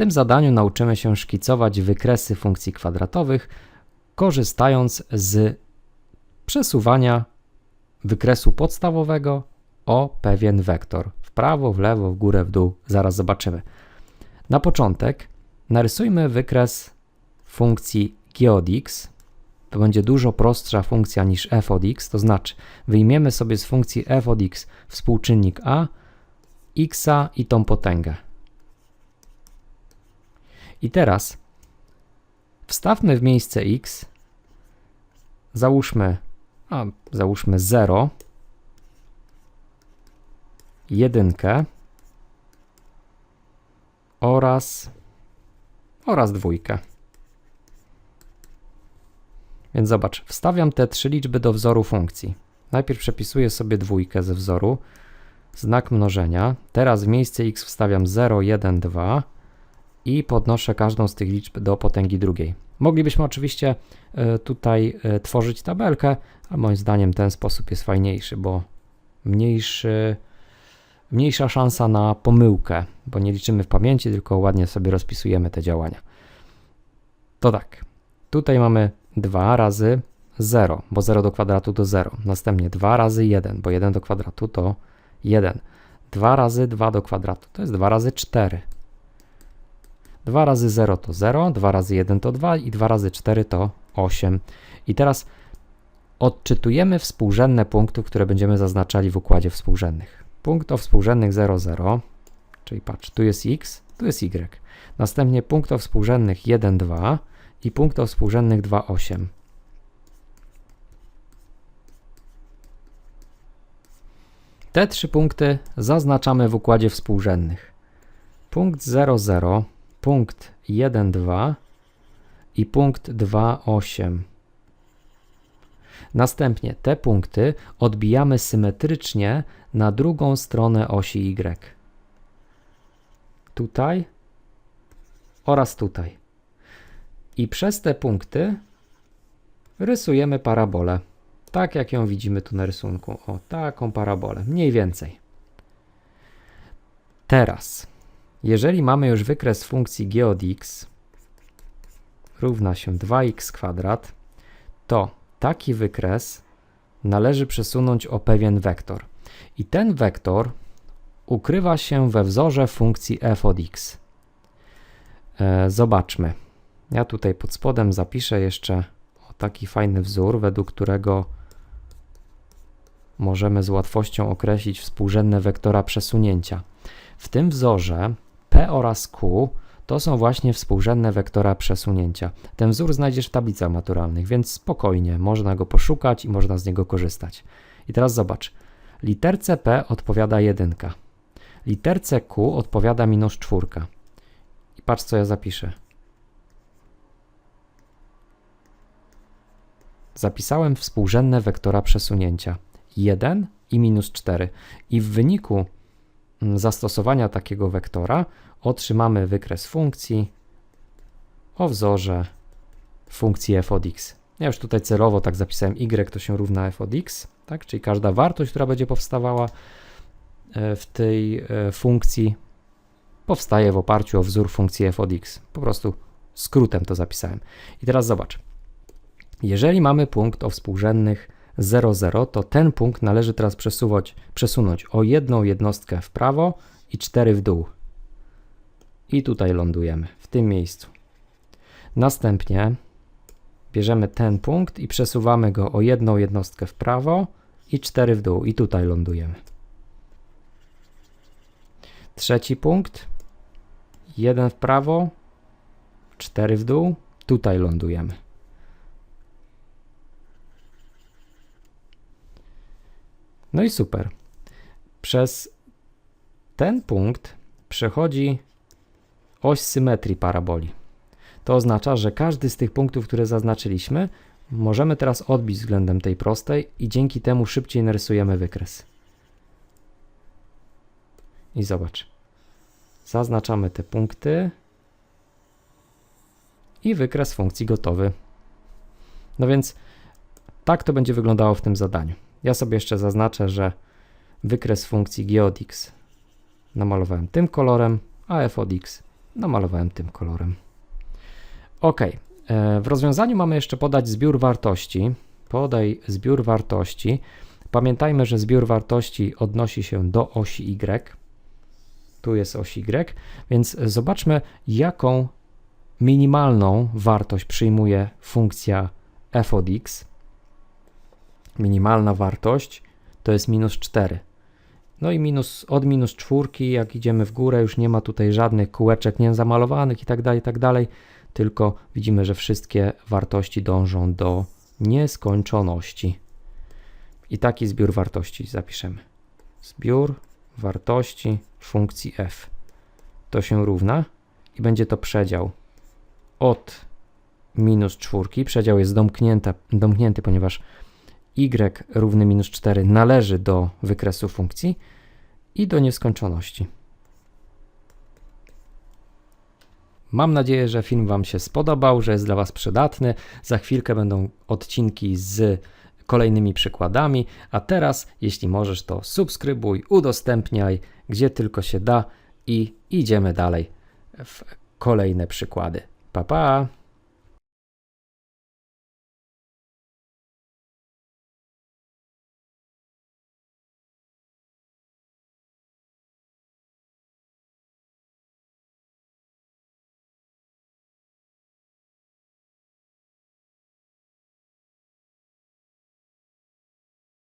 tym zadaniu nauczymy się szkicować wykresy funkcji kwadratowych, korzystając z przesuwania wykresu podstawowego o pewien wektor. W prawo, w lewo, w górę, w dół. Zaraz zobaczymy. Na początek narysujmy wykres funkcji g od x. To będzie dużo prostsza funkcja niż f od x, to znaczy wyjmiemy sobie z funkcji f od x współczynnik a, x i tą potęgę. I teraz wstawmy w miejsce x, załóżmy, a załóżmy 0, jedynkę oraz, oraz dwójkę. Więc zobacz, wstawiam te trzy liczby do wzoru funkcji. Najpierw przepisuję sobie dwójkę ze wzoru, znak mnożenia. Teraz w miejsce x wstawiam 0, 1, 2 i podnoszę każdą z tych liczb do potęgi drugiej. Moglibyśmy oczywiście e, tutaj e, tworzyć tabelkę, ale moim zdaniem ten sposób jest fajniejszy, bo mniejszy, mniejsza szansa na pomyłkę, bo nie liczymy w pamięci, tylko ładnie sobie rozpisujemy te działania. To tak, tutaj mamy 2 razy 0, bo 0 do kwadratu to 0. Następnie 2 razy 1, bo 1 do kwadratu to 1. 2 razy 2 do kwadratu to jest 2 razy 4. 2 razy 0 to 0, 2 razy 1 to 2 i 2 razy 4 to 8. I teraz odczytujemy współrzędne punktów, które będziemy zaznaczali w układzie współrzędnych. Punkt o współrzędnych 0, 0, czyli patrz, tu jest x, tu jest y. Następnie punkt o współrzędnych 1, 2 i punkt o współrzędnych 2, 8. Te trzy punkty zaznaczamy w układzie współrzędnych. Punkt 0, 0, punkt 1, 2 i punkt 2, 8. Następnie te punkty odbijamy symetrycznie na drugą stronę osi Y. Tutaj oraz tutaj. I przez te punkty rysujemy parabolę. Tak jak ją widzimy tu na rysunku. O, taką parabolę, mniej więcej. Teraz, jeżeli mamy już wykres funkcji g od x równa się 2x kwadrat, to taki wykres należy przesunąć o pewien wektor. I ten wektor ukrywa się we wzorze funkcji f od x. E, zobaczmy. Ja tutaj pod spodem zapiszę jeszcze taki fajny wzór, według którego możemy z łatwością określić współrzędne wektora przesunięcia. W tym wzorze P oraz Q to są właśnie współrzędne wektora przesunięcia. Ten wzór znajdziesz w tablicach maturalnych, więc spokojnie można go poszukać i można z niego korzystać. I teraz zobacz. Literce P odpowiada jedynka. Literce Q odpowiada minus czwórka. I patrz, co ja zapiszę. Zapisałem współrzędne wektora przesunięcia 1 i minus 4 i w wyniku zastosowania takiego wektora otrzymamy wykres funkcji o wzorze funkcji f od x. Ja już tutaj celowo tak zapisałem y to się równa f od x, tak? czyli każda wartość, która będzie powstawała e, w tej e, funkcji powstaje w oparciu o wzór funkcji f od x. Po prostu skrótem to zapisałem. I teraz zobacz. Jeżeli mamy punkt o współrzędnych 0, 0, to ten punkt należy teraz przesuwać, przesunąć o jedną jednostkę w prawo i 4 w dół. I tutaj lądujemy, w tym miejscu. Następnie bierzemy ten punkt i przesuwamy go o jedną jednostkę w prawo i 4 w dół. I tutaj lądujemy. Trzeci punkt. Jeden w prawo, 4 w dół. Tutaj lądujemy. No i super. Przez ten punkt przechodzi oś symetrii paraboli. To oznacza, że każdy z tych punktów, które zaznaczyliśmy, możemy teraz odbić względem tej prostej i dzięki temu szybciej narysujemy wykres. I zobacz. Zaznaczamy te punkty i wykres funkcji gotowy. No więc tak to będzie wyglądało w tym zadaniu. Ja sobie jeszcze zaznaczę, że wykres funkcji g od x namalowałem tym kolorem, a f od x namalowałem tym kolorem. Ok. E, W rozwiązaniu mamy jeszcze podać zbiór wartości. Podaj zbiór wartości. Pamiętajmy, że zbiór wartości odnosi się do osi Y. Tu jest oś Y, więc zobaczmy, jaką minimalną wartość przyjmuje funkcja f od x. Minimalna wartość to jest minus 4. No i minus, od minus czwórki, jak idziemy w górę, już nie ma tutaj żadnych kółeczek niezamalowanych i tak dalej, i tak tylko widzimy, że wszystkie wartości dążą do nieskończoności. I taki zbiór wartości zapiszemy. Zbiór wartości funkcji f. To się równa i będzie to przedział od minus czwórki. Przedział jest domknięty, ponieważ y równy minus 4 należy do wykresu funkcji i do nieskończoności. Mam nadzieję, że film Wam się spodobał, że jest dla Was przydatny. Za chwilkę będą odcinki z kolejnymi przykładami, a teraz, jeśli możesz, to subskrybuj, udostępniaj, gdzie tylko się da i idziemy dalej w kolejne przykłady. Pa pa!